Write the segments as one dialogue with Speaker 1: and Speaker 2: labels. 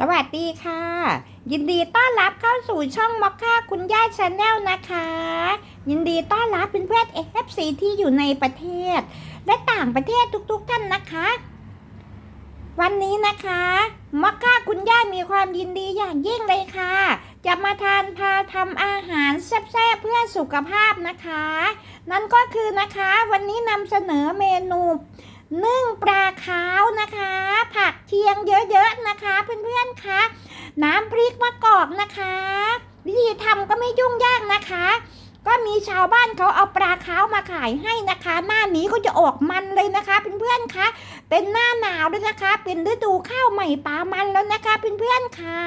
Speaker 1: สวัสดีค่ะ ยินดีต้อนรับเข้าสู่ช่องมอคค่าคุณย่าชาแนลนะคะ ยินดีต้อนรับเพื่อนๆเอฟซีที่อยู่ในประเทศ และต่างประเทศทุกๆท่านนะคะ วันนี้นะคะมอคค่าคุณย่ามีความยินดีอย่างยิ่งเลยค่ะ จะมาทานพาทำอาหารแซ่บๆเพื่อสุขภาพนะคะ นั่นก็คือนะคะ วันนี้นำเสนอเมนู นึ่งปลาขาวนะคะ ผักเคียงเยอะๆนะคะ เพื่อนๆคะน้ำพริกมะกอกนะคะ วิธีทำก็ไม่ยุ่งยากนะคะ ก็มีชาวบ้านเขาเอาปลาขาวมาขายให้นะคะ หน้านี้ก็จะออกมันเลยนะคะเพื่อนๆคะเป็นหน้าหนาวด้วยนะคะ เป็นฤดูข้าวใหม่ปลามันแล้วนะคะเพื่อนๆคะ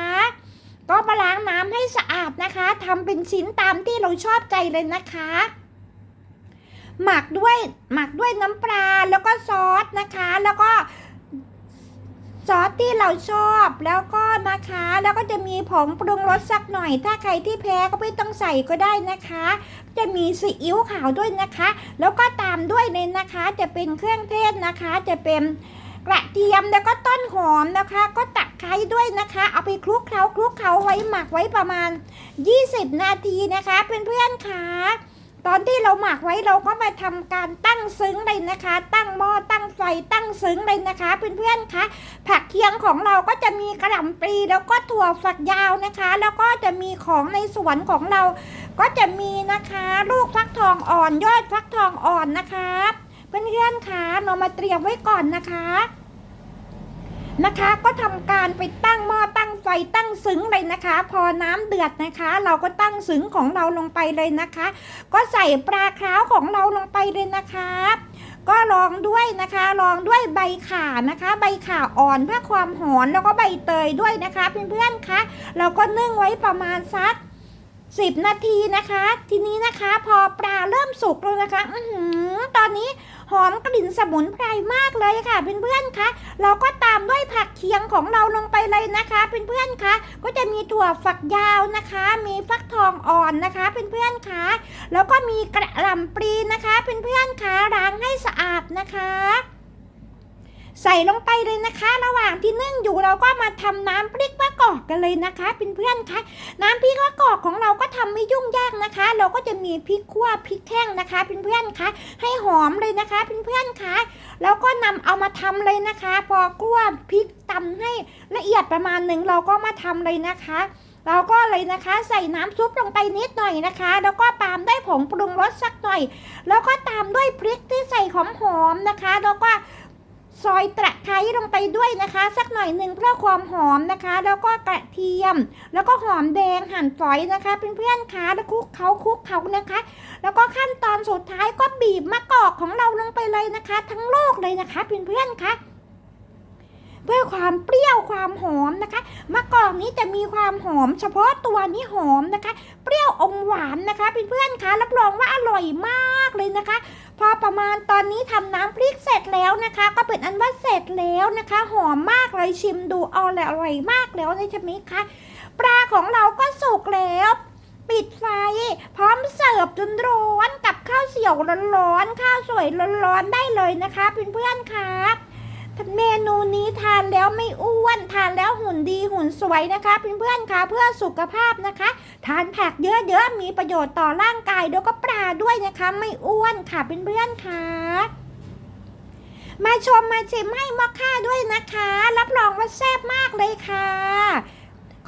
Speaker 1: ก็มาล้างน้ำให้สะอาดนะคะทำเป็นชิ้นตามที่เราชอบใจเลยนะคะ หมักด้วยหมักด้วยน้ำปลาแล้วก็ซอสนะคะ แล้วก็ซอสที่เราชอบแล้วก็นะคะ แล้วก็จะมีผงปรุงรสสักหน่อย ถ้าใครที่แพ้ก็ไม่ต้องใส่ก็ได้นะคะ จะมีซีอิ๊วขาวด้วยนะคะ แล้วก็ตามด้วยเลยนะคะ จะเป็นเครื่องเทศนะคะ จะเป็นกระเทียมแล้วก็ต้นหอมนะคะ ก็ตะไคร้ด้วยนะคะ เอาไปคลุกเคล้าคลุกเคล้าไว้หมักไว้ประมาณ 20 นาทีนะคะเพื่อนๆค่ะ ตอนที่เราหมักไว้เราก็มาทำการตั้งซึ้งเลยนะคะ ตั้งหม้อตั้งไฟตั้งซึ้งเลยนะคะเพื่อนๆคะผักเคียงของเราก็จะมีกระหล่ำปลีแล้วก็ถั่วฝักยาวนะคะ แล้วก็จะมีของในสวนของเรา ก็จะมีนะคะ ลูกฟักทองอ่อนยอดฟักทองอ่อนนะคะเพื่อนๆคะเรามาเตรียมไว้ก่อนนะคะ นะคะ ก็ทำการไปตั้งหม้อตั้งไฟตั้งซึ้งเลยนะคะ พอน้ำเดือดนะคะ เราก็ตั้งซึ้งของเราลงไปเลยนะคะ ก็ใส่ปลาคร้าวของเราลงไปเลยนะคะก็ลองด้วยนะคะลองด้วยใบข่านะคะ ใบข่าอ่อนเพื่อความหอมแล้วก็ใบเตยด้วยนะคะเพื่อนๆคะเราก็นึ่งไว้ประมาณสัก 10 นาทีนะคะ ทีนี้นะคะพอปลาเริ่มสุกแล้วนะคะ อือตอนนี้หอมกลิ่นสมุนไพรมากเลยค่ะเพื่อนๆคะเราก็ตามด้วยผักเคียงของเราลงไปเลยนะคะเพื่อนๆคะก็จะมีถั่วฝักยาวนะคะ มีฟักทองอ่อนนะคะเพื่อนๆคะแล้วก็มีกระหล่ำปลีนะคะเพื่อนๆคะล้างให้สะอาดนะคะ ใส่ลงไปเลยนะคะ ระหว่างที่นึ่งอยู่เราก็มาทำน้ำพริกมะกอกกันเลยนะคะเพื่อนๆคะน้ำพริกมะกอกของเราก็ทำไม่ยุ่งยากนะคะ เราก็จะมีพริกขั่วพริกแห้งนะคะเพื่อนๆคะให้หอมเลยนะคะเพื่อนๆคะแล้วก็นำเอามาทำเลยนะคะ พอคั่วพริกตำให้ละเอียดประมาณหนึ่งเราก็มาทำเลยนะคะเราก็เลยนะคะใส่น้ำซุปลงไปนิดหน่อยนะคะ แล้วก็ตามด้วยผงปรุงรสสักหน่อย แล้วก็ตามด้วยพริกที่ใส่หอมๆนะคะ แล้วก็ ซอยตะไคร้ลงไปด้วยนะคะ สักหน่อยหนึ่งเพื่อความหอมนะคะ แล้วก็กระเทียม แล้วก็หอมแดงหั่นฝอยนะคะเพื่อนๆคะแล้วคลุกเขาคลุกเขานะคะ แล้วก็ขั้นตอนสุดท้ายก็บีบมะกอกของเราลงไปเลยนะคะ ทั้งโลกเลยนะคะเพื่อนๆคะ เพื่อความเปรี้ยวความหอมนะคะมะกอกนี้จะมีความหอม เฉพาะตัวนี้หอมนะคะ เปรี้ยวอมหวานนะคะเพื่อนๆคะรับรองว่าอร่อยมากเลยนะคะ พอประมาณตอนนี้ทำน้ำพริกเสร็จแล้วนะคะ ก็เป็นอันว่าเสร็จแล้วนะคะ หอมมากเลยชิมดูเอาแหละอร่อยมากแล้วใช่ไหมคะปลาของเราก็สุกแล้วปิดไฟ พร้อมเสิร์ฟจนร้อนกับข้าวเสี่ยวร้อนๆข้าวสวยร้อนๆได้เลยนะคะเพื่อนๆคะ แล้วไม่อ้วน ทานแล้วหุ่นดีหุ่นสวยนะคะเพื่อนๆคะเพื่อสุขภาพนะคะ ทานผักเยอะๆมีประโยชน์ต่อร่างกายแล้วก็ปลาด้วยนะคะ ไม่อ้วนค่ะเพื่อนๆค่ะมาชมมาชิมให้มอคค่าด้วยนะคะ รับรองว่าแซ่บมากเลยค่ะ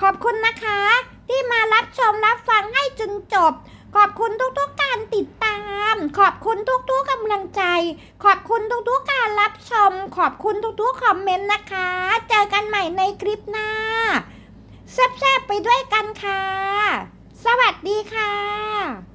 Speaker 1: ขอบคุณนะคะ ที่มารับชมรับฟังให้จนจบ ขอบคุณทุกๆกการติด ม ขอบคุณทุกๆกำลังใจ ขอบคุณทุกๆการรับชม ขอบคุณทุกๆคอมเมนต์นะคะ เจอกันใหม่ในคลิปหน้าแซ่บๆไปด้วยกันค่ะ สวัสดีค่ะ